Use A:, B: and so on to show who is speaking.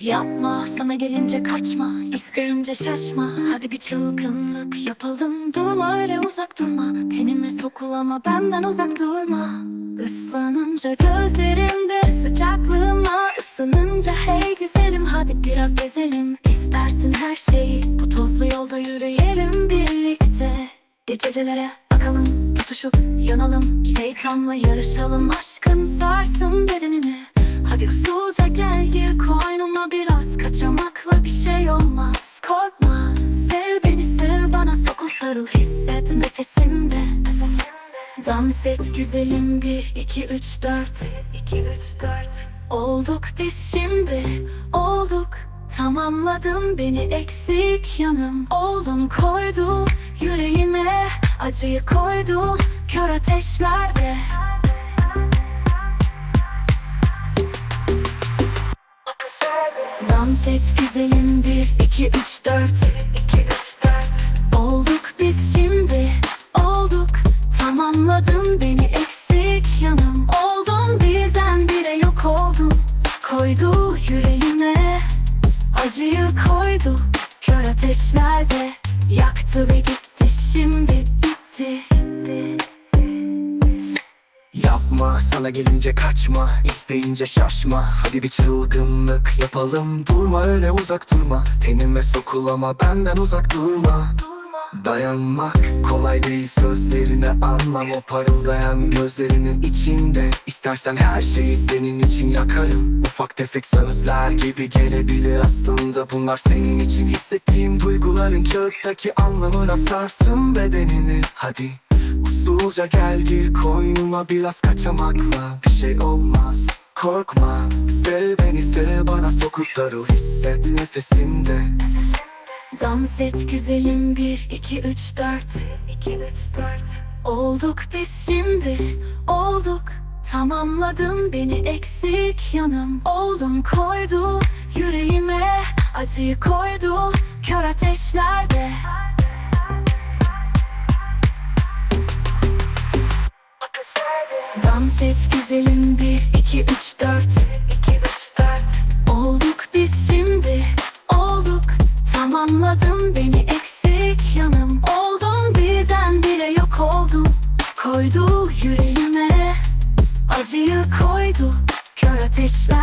A: Yapma sana gelince kaçma isteyince şaşma. Hadi bir çılgınlık yapalım Durma öyle uzak durma. Tenime sokul ama benden uzak durma. Islanınca gözlerimde sıcaklığıma ısınınca hey güzelim hadi biraz gezelim. İstersin her şeyi bu tozlu yolda yürüyelim birlikte. Gececelere bakalım tutuşup yanalım Şeytanla yarışalım. Aşkın sarsın bedenimi Dans et güzelim bir iki üç dört. Olduk biz şimdi olduk. Tamamladın beni eksik yanım. Oldun koydu yüreğime Acıyı koydu kör ateşlerde. Dans et güzelim bir iki üç dört. Olduk Koydu yüreğime Acıyı koydu Kör ateşlerde. Yaktı ve gitti şimdi bitti.
B: Yapma sana gelince kaçma. İsteyince şaşma. Hadi bir çılgınlık yapalım. Durma öyle uzak durma. Tenime sokul ama benden uzak durma Dayanmak kolay değil sözlerine anlam. O parıldayan gözlerinin içinde İstersen her şeyi senin için yakarım. Ufak tefek sözler gibi gelebilir aslında. Bunlar senin için hissettiğim duyguların Kağıttaki anlamına sarsın bedenini. Hadi usulca gel gir koynuma biraz kaçamakla Bir şey olmaz. Korkma Sev beni sev bana sokul sarıl hisset nefesimde
A: Dans et güzelim bir iki üç dört. Olduk biz şimdi olduk. Tamamladın beni eksik yanım. Oldun koydu yüreğime Acıyı koydu kör ateşlerde. Dans et güzelim bir iki üç dört Ağladın beni eksik yanım. Oldun birdenbire yok oldun Koydu yüreğime Acıyı koydu. Kör ateşler